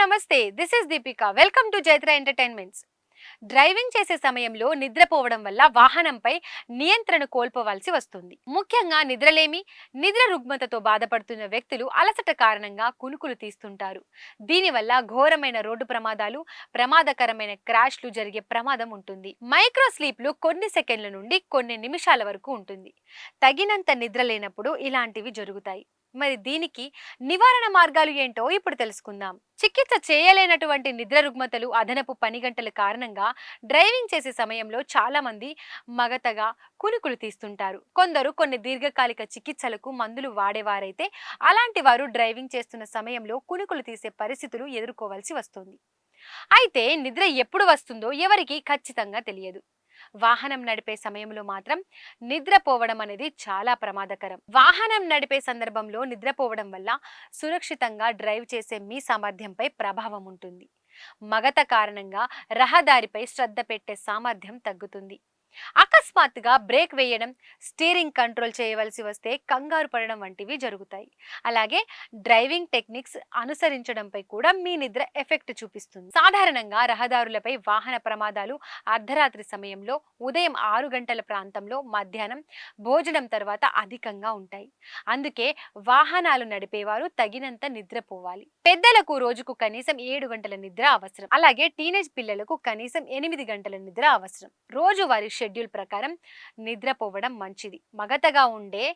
నమస్తే this is Deepika. Welcome to Jaitra entertainments driving చేసే సమయంలో నిద్రపోవడం వల్ల వాహనంపై నియంత్రణ కోల్పోవాల్సి వస్తుంది. ముఖ్యంగా నిద్రలేమి నిద్ర రుగ్మతతో బాధపడుతున్న వ్యక్తులు అలసట కారణంగా కునుకులు తీస్తుంటారు. దీనివల్ల ఘోరమైన రోడ్డు ప్రమాదాలు ప్రమాదకరమైన క్రాష్లు జరిగే ప్రమాదం ఉంటుంది. మైక్రో స్లీప్లు కొన్ని సెకండ్ల నుండి కొన్ని నిమిషాల వరకు ఉంటుంది. తగినంత నిద్ర లేనప్పుడు ఇలాంటివి జరుగుతాయి. మరి దీనికి నివారణ మార్గాలు ఏంటో ఇప్పుడు తెలుసుకుందాం. చికిత్స చేయలేనటువంటి నిద్ర రుగ్మతలు అదనపు పని గంటల కారణంగా డ్రైవింగ్ చేసే సమయంలో చాలా మంది మగతగా కునుకులు తీస్తుంటారు. కొందరు కొన్ని దీర్ఘకాలిక చికిత్సలకు మందులు వాడేవారైతే అలాంటి వారు డ్రైవింగ్ చేస్తున్న సమయంలో కునుకులు తీసే పరిస్థితులు ఎదుర్కోవాల్సి వస్తుంది. అయితే నిద్ర ఎప్పుడు వస్తుందో ఎవరికి ఖచ్చితంగా తెలియదు. వాహనం నడిపే సమయంలో మాత్రం నిద్రపోవడం అనేది చాలా ప్రమాదకరం. వాహనం నడిపే సందర్భంలో నిద్రపోవడం వల్ల సురక్షితంగా డ్రైవ్ చేసే మీ సామర్థ్యంపై ప్రభావం ఉంటుంది. మగత కారణంగా రహదారిపై శ్రద్ధ పెట్టే సామర్థ్యం తగ్గుతుంది. అకస్మాత్తుగా బ్రేక్ వేయడం స్టీరింగ్ కంట్రోల్ చేయవలసి వస్తే కంగారు పడడం వంటివి జరుగుతాయి. అలాగే డ్రైవింగ్ టెక్నిక్స్ అనుసరించడంపై కూడా మీ నిద్ర ఎఫెక్ట్ చూపిస్తుంది. సాధారణంగా రహదారులపై వాహన ప్రమాదాలు అర్ధరాత్రి సమయంలో ఉదయం ఆరు గంటల ప్రాంతంలో మధ్యాహ్నం భోజనం తర్వాత అధికంగా ఉంటాయి. అందుకే వాహనాలు నడిపేవారు తగినంత నిద్రపోవాలి. పెద్దలకు రోజుకు కనీసం ఏడు గంటల నిద్ర అవసరం. అలాగే టీనేజ్ పిల్లలకు కనీసం ఎనిమిది గంటల నిద్ర అవసరం. రోజు వారి షెడ్యూల్ ప్రకారం నిద్రపోవడం మంచిది. మగతగా ఉండే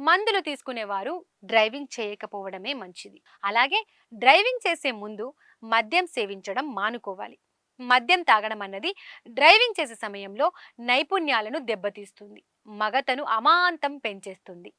మందులు తీసుకునేవారు డ్రైవింగ్ చేయకపోవడమే మంచిది. అలాగే డ్రైవింగ్ చేసే ముందు మద్యం సేవించడం మానుకోవాలి. మద్యం తాగడం అన్నది డ్రైవింగ్ చేసే సమయంలో నైపుణ్యాలను దెబ్బతీస్తుంది. మగతను అమాంతం పెంచేస్తుంది.